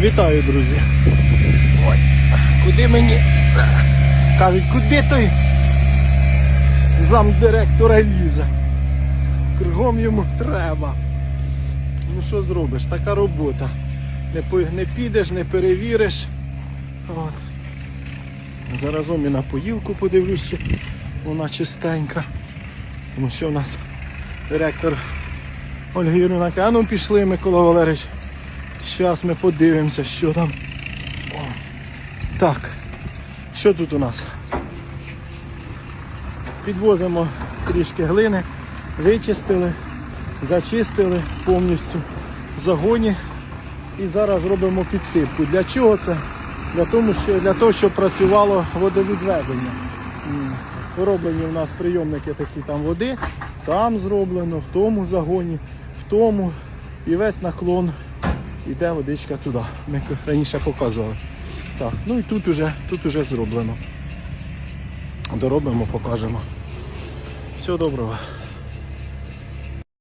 Вітаю, друзі. Ой, куди мені? Кажуть, куди той замдиректора лізе? Кругом йому треба. Ну що зробиш, така робота. Не, не підеш, не перевіриш. От. Заразом і на поїлку подивлюсь, чи вона чистенька. Тому що у нас директор Ольга Юрівна каже, ну пішли, Микола Валерійович. Зараз ми подивимося, що там. О. Так, що тут у нас? Підвозимо трішки глини, вичистили, зачистили повністю загоні. І зараз робимо підсипку. Для чого це? Для того, що, для того, щоб працювало водовідведення. М, Вироблені у нас прийомники такі там води, там зроблено, в тому загоні, в тому. І весь наклон йде водичка туди. Ми раніше показували. Так, ну і тут уже, тут уже зроблено. Доробимо, покажемо. Всього доброго.